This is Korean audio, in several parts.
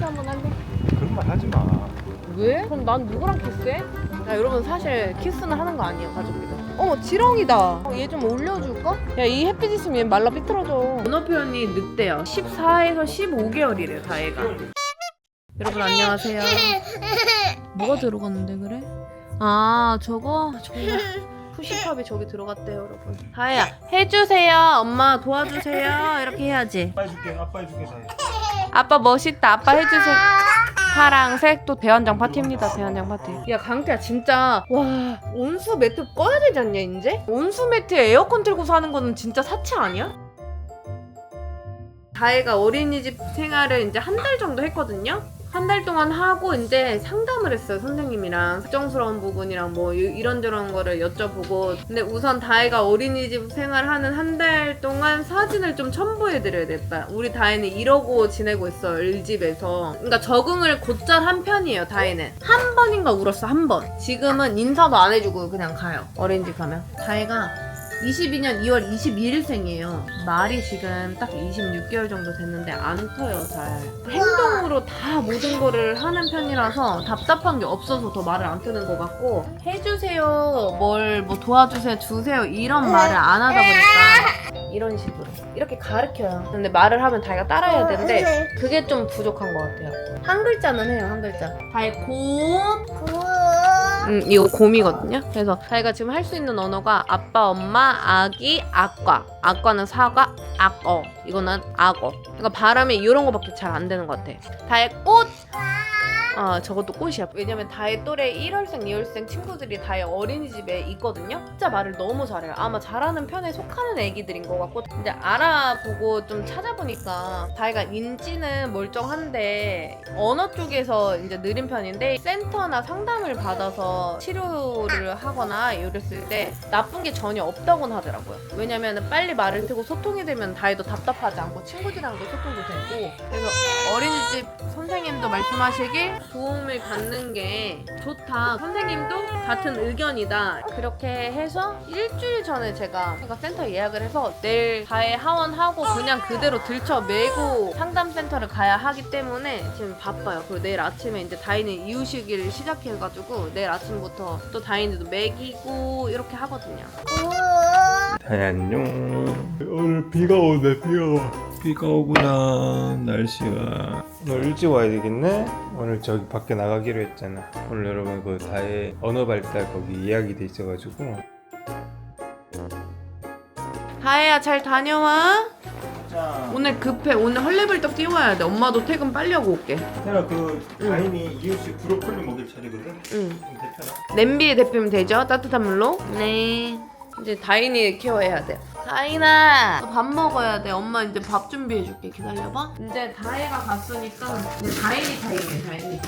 키스 한번 할래? 그런 말 하지 마. 왜? 그럼 난 누구랑 키스해? 야 여러분 사실 키스는 하는 거 아니에요 가족끼리 어머 지렁이다 얘 좀 올려줄까? 야 이 햇빛 있으면 얘 말라 삐뚤어져 언어 표현이 늑대요 14에서 15개월이래요 다혜가 여러분 안녕하세요 뭐가 들어갔는데 그래? 아 저거? 정말 푸시팝이 저기 들어갔대요 여러분 다혜야 해주세요 엄마 도와주세요 이렇게 해야지 아빠 해줄게. 아빠 해줄게. 다 아빠 멋있다. 아빠 해주세요. 파랑색 또 대환장 파티입니다. 대환장 파티. 야 강태야 진짜 와 온수 매트 꺼야 되지 않냐 이제? 온수 매트에 에어컨 틀고 사는 거는 진짜 사치 아니야? 다혜가 어린이집 생활을 이제 한 달 정도 했거든요. 한 달 동안 하고 이제 상담을 했어요 선생님이랑. 걱정스러운 부분이랑 뭐 이- 이런저런 거를 여쭤보고. 근데 우선 다혜가 어린이집 생활하는 한 달 동안 사진을 좀 첨부해드려야 겠다. 우리 다혜는 이러고 지내고 있어요 일집에서. 그러니까 적응을 곧잘 한 편이에요 다혜는. 한 번인가 울었어 한번. 지금은 인사도 안 해주고 그냥 가요 어린이집 가면. 다혜가 22년 2월 22일생이에요. 말이 지금 딱 26개월 정도 됐는데 안 터요, 잘. 행동으로 다 모든 거를 하는 편이라서 답답한 게 없어서 더 말을 안 트는 것 같고 해주세요, 뭘 뭐 도와주세요, 주세요 이런 말을 안 하다 보니까 이런 식으로 이렇게 가르쳐요. 근데 말을 하면 다이가 따라해야 되는데 그게 좀 부족한 것 같아요. 한 글자는 해요, 한 글자. 다이 곰, 음, 이거 곰이거든요. 그래서 자기가 지금 할 수 있는 언어가 아빠, 엄마, 아기, 악과. 악과는 사과, 악어. 이거는 악어. 그러니까 발음이 이런 거밖에 잘 안 되는 것 같아. 다의 꽃. 아, 저것도 꽃이야. 왜냐면 다의 또래 1월생, 2월생 친구들이 다의 어린이집에 있거든요. 진짜 말을 너무 잘해요. 아마 잘하는 편에 속하는 애기들인 것 같고 이제 알아보고 좀 찾아보니까 다이가 인지는 멀쩡한데 언어 쪽에서 이제 느린 편인데 센터나 상담을 받아서 치료를 하거나 이랬을 때 나쁜 게 전혀 없다고는 하더라고요. 왜냐면 빨리 말을 트고 소통이 되면 다이도 답답하지 않고 친구들이랑도 소통도 되고 그래서 선생님도 말씀하시길 도움을 받는 게 좋다. 선생님도 같은 의견이다. 그렇게 해서 일주일 전에 제가 제가 센터 예약을 해서 내일 다해 하원하고 그냥 그대로 들쳐 메고 상담센터를 가야 하기 때문에 지금 바빠요. 그리고 내일 아침에 이제 다인이 이유식을 시작해가지고 내일 아침부터 또 다인이도 먹이고 이렇게 하거든요. 다혜 안녕. 오늘 비가 오네. 비가 와. 비가 오구나. 날씨가. 오늘 일찍 와야 되겠네. 오늘 저기 밖에 나가기로 했잖아. 오늘 여러분 그 다혜 언어 발달 거기 예약이 돼 있어가지고. 다혜야 잘 다녀와. 자. 오늘 급해. 오늘 헐레벌떡 뛰어와야 돼. 엄마도 퇴근 빨리 하고 올게. 태아 그 응. 다인이 이웃집 브로콜리 먹일 차례거든. 응. 좀 대표라. 냄비에 데피면 되죠? 따뜻한 물로? 네. 이제 다인이 케어해야 돼요. 다인아, 너밥 먹어야 돼. 엄마 이제 밥 준비해줄게. 기다려봐. 이제 다혜가 갔으니까 이제 다인이 다인이 다인이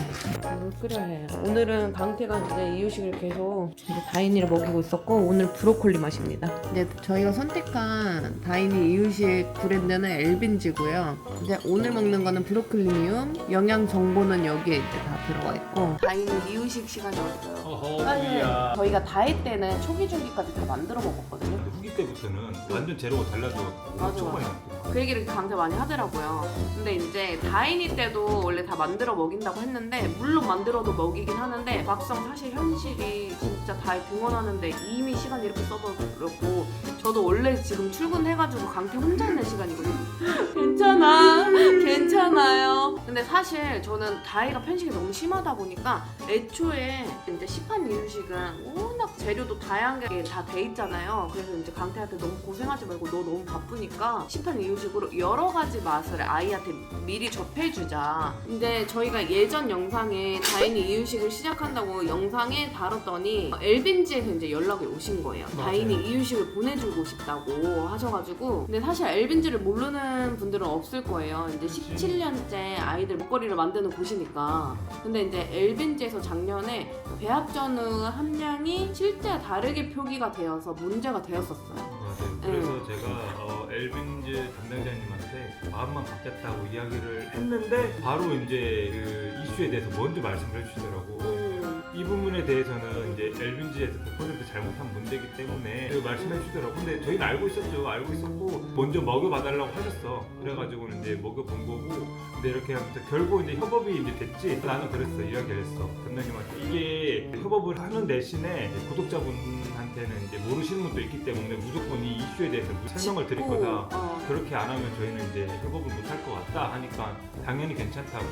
다인. 물 끓여야 해요. 오늘은 강태가 이제 이유식을 계속 이제 다인이를 먹이고 있었고 오늘 브로콜리 맛입니다. 이제 저희가 선택한 다인이 이유식 브랜드는 엘빈지고요. 이제 오늘 먹는 거는 브로콜리미움. 영양 정보는 여기에 이제 다 들어가 있고. 다인이 이유식 시간이 왔어요. 어허, 사실 저희가 다이 때는 초기 중기까지 다 만들어 먹었거든요. 후기 때부터는 완전 재료가 달라져. 맞아, 초반에. 그 얘기를 강제 많이 하더라고요. 근데 이제 다이니 때도 원래 다 만들어 먹인다고 했는데 물론 만들어도 먹이긴 하는데 막상 사실 현실이 진짜 다이 등원하는데 이미 시간 이렇게 써버렸고 저도 원래 지금 출근해가지고 강태 혼자 있는 시간이거든요. 괜찮아, 괜찮아요. 근데 사실 저는 다이가 편식이 너무 심하다 보니까 애초에 이제 시판 이유식은 워낙 재료도 다양하게 다 돼 있잖아요. 그래서 이제 강태한테 너무 고 생하지 말고 너 너무 바쁘니까 시판 이유식으로 여러 가지 맛을 아이한테 미리 접해주자. 근데 저희가 예전 영상에 다인이 이유식을 시작한다고 영상에 다뤘더니 엘빈지에서 이제 연락이 오신 거예요. 맞아요. 다인이 이유식을 보내주고 싶다고 하셔가지고 근데 사실 엘빈지를 모르는 분들은 없을 거예요. 이제 17년째 아이들 목걸이를 만드는 곳이니까. 근데 이제 엘빈지에서 작년에 배합 전후 함량이 실제 다르게 표기가 되어서 문제가 되었었어요. 맞아요. 그래서 제가 어, 엘빈즈 담당자님한테 마음만 바뀌었다고 이야기를 했는데 바로 이제 그 이슈에 대해서 먼저 말씀을 해주시더라고. 음. 이이 부분에 대해서는 이제 엘빈지에서 100% 잘못한 문제이기 때문에 그 말씀해 주더라고. 근데 저희는 알고 있었죠. 알고 있었고 먼저 먹여봐달라고 하셨어. 그래가지고는 이제 먹여본 거고. 근데 이렇게 하면서 결국 이제 협업이 이제 됐지. 나는 그랬어. 이야기를 했어. 변장님한테 이게 협업을 하는 대신에 구독자분한테는 이제 모르시는 분도 있기 때문에 무조건 이 이슈에 대해서 설명을 드릴 거다. 어. 그렇게 안 하면 저희는 이제 협업을 못 할 것 같다 하니까 당연히 괜찮다고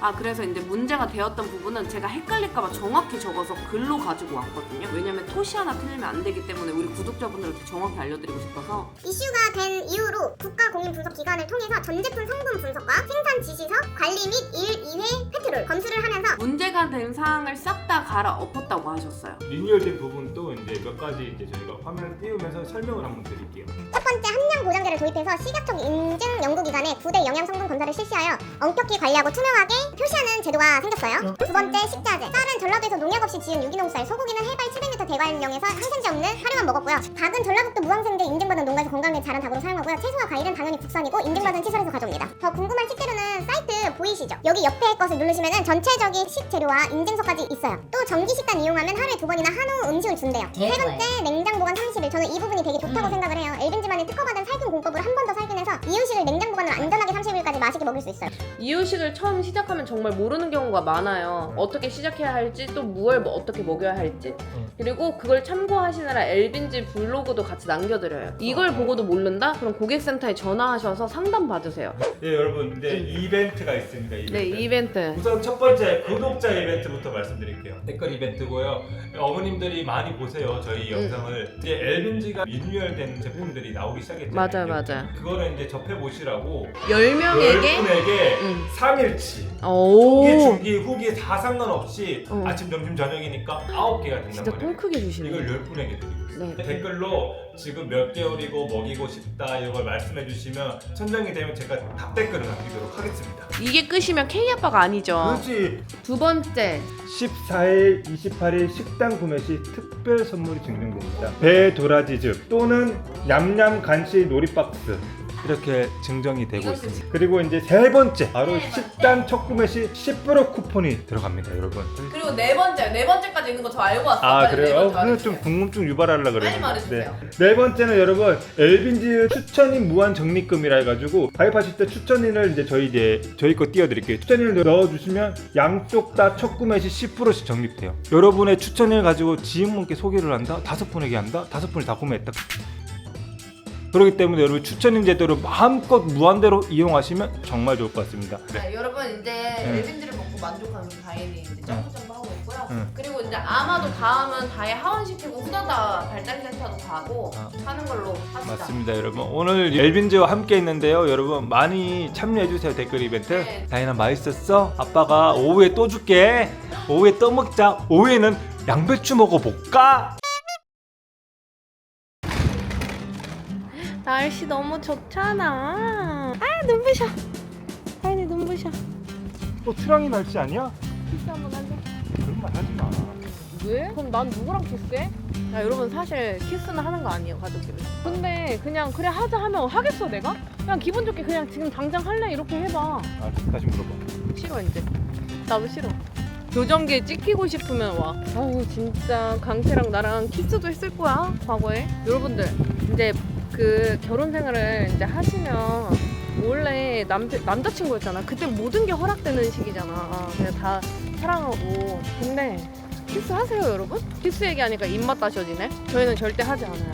아 그래서 이제 문제가 되었던 부분은 제가 헷갈릴까봐 정확 히 적어서 글로 가지고 왔거든요. 왜냐면 토시 하나 틀리면 안 되기 때문에 우리 구독자분들한테 정확히 알려드리고 싶어서 이슈가 된 이후로 국가공인분석기관을 통해서 전 제품 성분 분석과 생산 지시서, 관리 및 1, 2회 페트롤 검수를 하면서 문제가 된 사항을 싹 다 갈아 엎었다고 하셨어요. 리뉴얼된 부분도 이제 몇 가지 이제 저희가 화면을 띄우면서 설명을 한번 드릴게요. 첫 번째 함량 보장제를 도입해서 식약청 인증 연구기관에 9대 영양 성분 검사를 실시하여 엄격히 관리하고 투명하게 표시하는 제도가 생겼어요. 두 번째 식자재. 쌀은 전라도에서 농약 없이 지은 유기농 쌀, 소고기는 해발 700m 대관령에서 항생제 없는 사료만 먹었고요. 닭은 전라북도 무항생제 인증받은 농가에서 건강에 자란 닭으로 사용하고요. 채소와 과일은 당연히 국산이고 인증받은 시설에서 가져옵니다. 더 궁금한 식재료는 사이트 보이시죠? 여기 옆에 것을 누르시면 전체적인 식재료와 인증서까지 있어요. 또 정기 식단 이용하면 하루에 두 번이나 한우 음식을 준대요. 세 번째 냉장 보관 30일. 저는 이 부분이 되게 좋다고 생각을 해요. 엘빈지만의 특허받은 살균 공법을 한번 더 살균해서 이유식을 냉장 보관으로 안전하게 30일까지 맛있게 먹을 수 있어요. 이유식을 처음 시작하면 정말 모르는 경우가 많아요. 어떻게 시작해야 할지 또 무얼 뭐 어떻게 먹여야 할지 그리고 그걸 참고하시느라 엘빈지 블로그도 같이 남겨드려요. 이걸 보고도 모른다? 그럼 고객센터에 전화하셔서 상담 받으세요. 네 여러분 이제 이벤트가 있습니다. 이벤트. 네 이벤트. 우선 첫 번째 구독자 이벤트부터 말씀드릴게요. 댓글 이벤트고요. 어머님들이 많이 보세요 저희 음. 영상을. 이제 엘빈지가 리뉴얼된 제품들이 나오기 시작했잖아요. 맞아 맞아. 그거를 이제 접해 보시라고 10명에게 10분에게 응. 3일치 오. 후기 중기 후기 다 상관없이 어. 아침 점심 저녁이니까 9개가 된단 진짜 말이에요. 통 크게 주시네. 이걸 10분에게 드리고. 네. 댓글로 지금 몇 개월이고 먹이고 싶다 이런 걸 말씀해 주시면 천장이 되면 제가 답 댓글을 남기도록 하겠습니다. 이게 끝이면 K 아빠가 아니죠. 그렇지. 두 번째 14일, 28일 식당 구매 시 특별 선물이 증정됩니다. 배 도라지즙 또는 냠냠 간식 놀이박스 이렇게 증정이 되고 있습니다. 그리고 이제 세 번째 바로 식단 첫 구매 시 10% 쿠폰이 들어갑니다, 여러분. 그리고 네 번째 네 번째까지 있는 거 저 알고 왔어요. 아 빨리 네 그래요? 번째 말해주세요. 좀 궁금증 유발하려 그래요. 빨리 말해주세요. 네. 네 번째는 여러분 엘빈즈 추천인 무한 적립금이라 해가지고 가입하실 때 추천인을 이제 저희 이제 저희 거 띄워드릴게요. 추천인을 넣어주시면 양쪽 다 첫 구매 시 10%씩 적립돼요. 여러분의 추천인을 가지고 지인분께 소개를 한다, 다섯 분에게 한다, 다섯 분이 다 구매했다. 그렇기 때문에 여러분 추천인 제도를 마음껏 무한대로 이용하시면 정말 좋을 것 같습니다. 네. 네, 여러분 이제 응. 엘빈지를 먹고 만족하면서 다행히 이제 점프점프 하고 있고요. 응. 그리고 이제 아마도 다음은 다해 하원 시키고 후다다 발달센터도 가고 아. 하는 걸로 합시다. 맞습니다 여러분 오늘 엘빈즈와 함께 했는데요 여러분 많이 참여해 주세요 댓글 이벤트 네. 다이나 맛있었어? 아빠가 오후에 또 줄게 오후에 또 먹자 오후에는 양배추 먹어볼까? 날씨 너무 좋잖아. 아 눈부셔. 하연이 눈부셔. 또 트랑이 날씨 아니야? 키스 한번 할래? 그런 말 하지 마 왜? 그럼 난 누구랑 키스해? 야 여러분 사실 키스는 하는 거 아니에요 가족끼리. 근데 그냥 그래 하자 하면 하겠어 내가? 그냥 기분 좋게 그냥 지금 당장 할래 이렇게 해봐. 아 다시 물어봐 싫어 이제 나도 싫어 교정기에 찍히고 싶으면 와 아우 진짜 강태랑 나랑 키스도 했을 거야 과거에 여러분들 이제 그 결혼 생활을 이제 하시면 원래 남, 남자친구였잖아. 그때 모든 게 허락되는 시기잖아. 그냥 다 사랑하고. 근데 키스 하세요 여러분? 키스 얘기하니까 입맛 다셔지네? 저희는 절대 하지 않아요.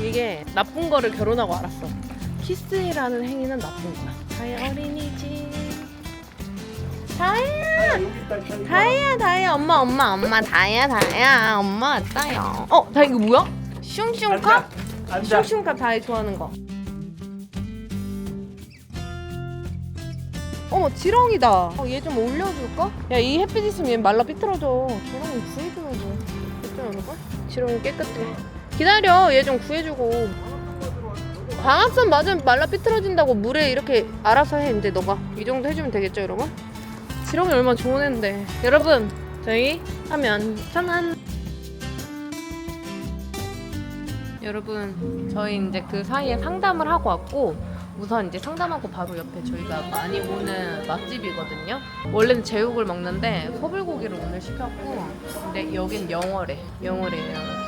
이게 나쁜 거를 결혼하고 알았어. 키스라는 행위는 나쁜 거야. 다혜 어린이집. 다혜야! 다혜야 다혜야 엄마 엄마 엄마. 다혜야 다혜야. 엄마 왔다요. 어 다혜 이거 뭐야? 슝슝캅? 앉아. 슝슝캅 다혜 좋아하는 거. 어머 지렁이다. 어, 얘 좀 올려줄까? 야 이 햇빛 있으면 얘 말라 삐뚤어져. 지렁이 구해주면 돼. 됐죠 여러분? 지렁이 깨끗해. 기다려. 얘 좀 구해주고. 광합선 맞으면 말라 삐뚤어진다고 물에 이렇게 알아서 해 이제 너가. 이 정도 해주면 되겠죠 여러분? 지렁이 얼마나 좋은 애인데. 여러분 저희 하면 천안 여러분 저희 이제 그 사이에 상담을 하고 왔고 우선 이제 상담하고 바로 옆에 저희가 많이 오는 맛집이거든요. 원래는 제육을 먹는데 소불고기를 오늘 시켰고, 근데 여긴 영어래. 영어래요.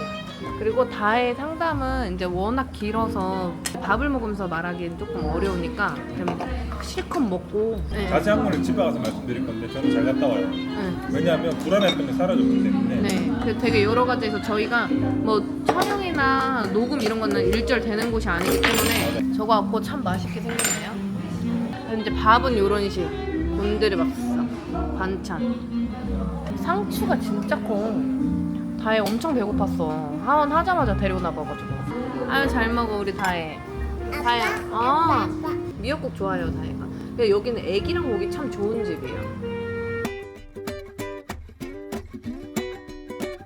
그리고 다의 상담은 이제 워낙 길어서 밥을 먹으면서 말하기엔 조금 어려우니까 그냥 실컷 먹고. 네. 자세한 거는 집에 가서 말씀드릴 건데 저는 잘 갔다 와요. 네. 왜냐하면 불안했던 게 사라졌기 때문에. 네, 그 되게 여러 가지에서 저희가 뭐 촬영이나 녹음 이런 거는 일절 되는 곳이 아니기 때문에 저거 갖고 참 맛있게 생겼네요. 이제 밥은 요런 식, 곤드레 밥상, 반찬. 상추가 진짜 커. 다혜 엄청 배고팠어. 하원 하자마자 데리고 나봐가지고. 아유 잘 먹어 우리 다혜. 다혜. 아 미역국 좋아해요 다혜가. 근데 여기는 애기랑 오기 참 좋은 집이에요.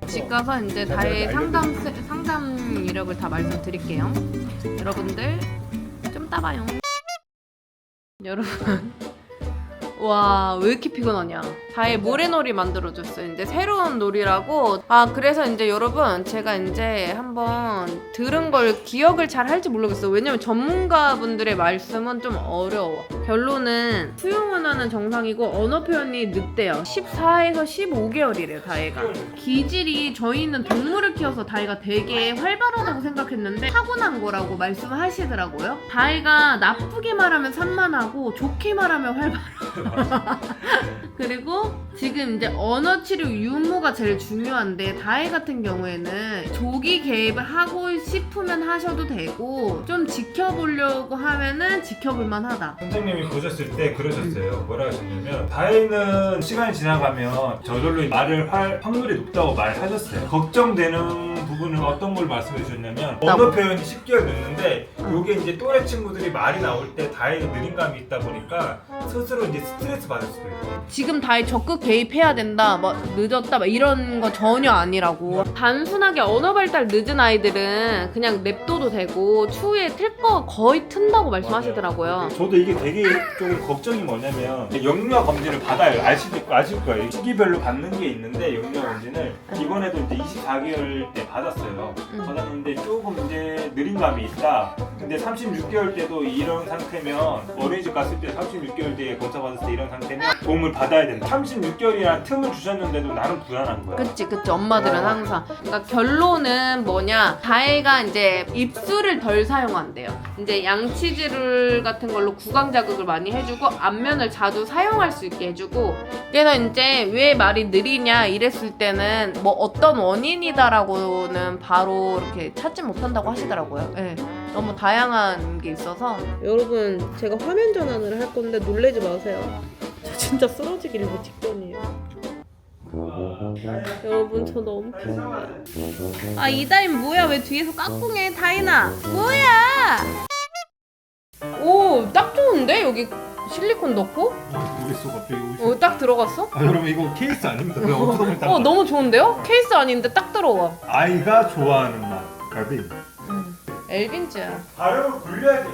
집 가서 이제 다의 상담 세- 상담 이력을 다 말씀드릴게요. 여러분들 좀 따봐요. 여러분. 와, 왜 이렇게 피곤하냐. 다의 모래놀이 만들어줬어요. 이제 새로운 놀이라고. 아, 그래서 이제 여러분, 제가 이제 한번 들은 걸 기억을 잘 할지 모르겠어요. 왜냐면 전문가분들의 말씀은 좀 어려워. 결론은 수용 언어는 정상이고 언어 표현이 늦대요. 14에서 15개월이래요, 다혜가. 기질이 저희는 동물을 키워서 다혜가 되게 활발하다고 생각했는데 타고난 거라고 말씀하시더라고요. 다혜가 나쁘게 말하면 산만하고 좋게 말하면 활발하고 그리고 지금 이제 언어 치료 유무가 제일 중요한데 다혜 같은 경우에는 조기 개입을 하고 싶으면 하셔도 되고 좀 지켜보려고 하면은 지켜볼 만 하다. 선생님이 보셨을 때 그러셨어요. 뭐라 하셨냐면 다혜는 시간이 지나가면 저절로 말을 할 확률이 높다고 말하셨어요. 걱정되는 부분은 어떤 걸 말씀해 주셨냐면 언어 표현이 10개월 늦는데 이게 이제 또래 친구들이 말이 나올 때 다혜가 느린 감이 있다 보니까 스스로 이제 스트레스 받을 수도 있고 지금 다혜 적극 개입해야 된다, 뭐 늦었다, 막 이런 거 전혀 아니라고. 단순하게 언어 발달 늦은 아이들은 그냥 냅둬도 되고 추후에 틀 거 거의 튼다고 말씀하시더라고요. 저도 이게 되게 좀 걱정이 뭐냐면 영유아 검진을 받아요. 아실, 아실 거예요. 시기별로 받는 게 있는데 영유아 검진을 이번에도 이제 24개월 때 받았어요. 음. 받았는데 조금 이제 느린 감이 있다. 근데 36개월 때도 이런 상태면 어린이집 갔을 때 36개월 뒤에 검사 받았을 때 이런 상태면 도움을 받아야 된다. 36개월이나 틈을 주셨는데도 나는 불안한 거야. 그치 그치. 엄마들은 항상. 그러니까 결론은 뭐냐. 다혜가 이제 입술을 덜 사용한대요. 이제 양치질을 같은 걸로 구강 자극을 많이 해주고 안면을 자주 사용할 수 있게 해주고 그래서 이제 왜 말이 느리냐 이랬을 때는 뭐 어떤 원인이다라고는 바로 이렇게 찾지 못한다고 하시더라고요. 예. 너무 다양한 게 있어서. 여러분 제가 화면 전환을 할 건데 놀래지 마세요. 저 진짜 쓰러지기 일보 직전이에요 여러분 저 너무 피곤해요 아 이다인 뭐야 왜 뒤에서 깍꿍해 다인아 뭐야 오 딱 좋은데 여기 실리콘 넣고 오시. 어 딱 들어갔어 아 여러분 이거 케이스 아닙니다. 그냥 어떻게 어 너무 좋은데요 케이스 아닌데 딱 들어와 아이가 좋아하는 맛. 갈비. 엘빈즈야 발음을 굴려야 돼.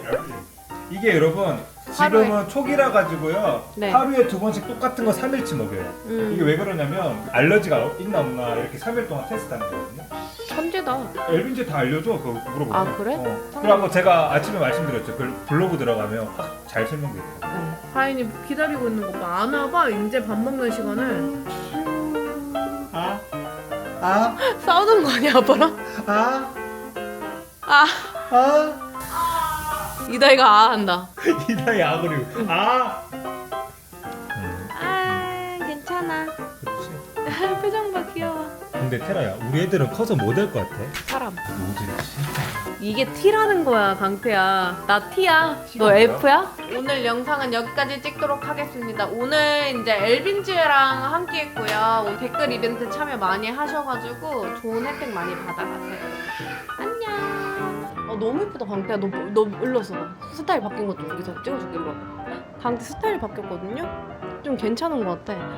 이게 여러분 하루에. 지금은 초기라 가지고요. 네. 하루에 두 번씩 똑같은 거 3일치 먹여요. 음 이게 왜 그러냐면 알러지가 있나 없나 이렇게 3일 동안 테스트하는 거거든요. 천재다 엘빈제 다 알려줘. 그거 물어보면. 아, 그래? 어. 그리고 제가 아침에 말씀드렸죠. 그 블로그 들어가면 확 잘 설명돼 있어요. 다인이 기다리고 있는 거봐안 와봐 이제 밥 먹는 시간을 아, 아, 싸우는 거 아니야 아빠랑? 아, 아 아. 이다이가 아 한다 이 나이 아그리고 아. 아 괜찮아 그렇지. 표정 봐 귀여워 근데 테라야, 우리 애들은 커서 뭐 될 것 같아? 사람 뭐지? 이게 T라는 거야, 강태야. 나 T야. 너 F야? 오늘 영상은 여기까지 찍도록 하겠습니다. 오늘 이제 엘빈즈랑 함께 했고요. 오늘 댓글 이벤트 참여 많이 하셔가지고 좋은 혜택 많이 받아가세요. 어, 너무 예쁘다, 강태야. 너, 너 일로 봐. 스타일 바뀐 것도 여기서 찍어줄게, 와봐. 강태 스타일 바뀌었거든요? 좀 괜찮은 것 같아.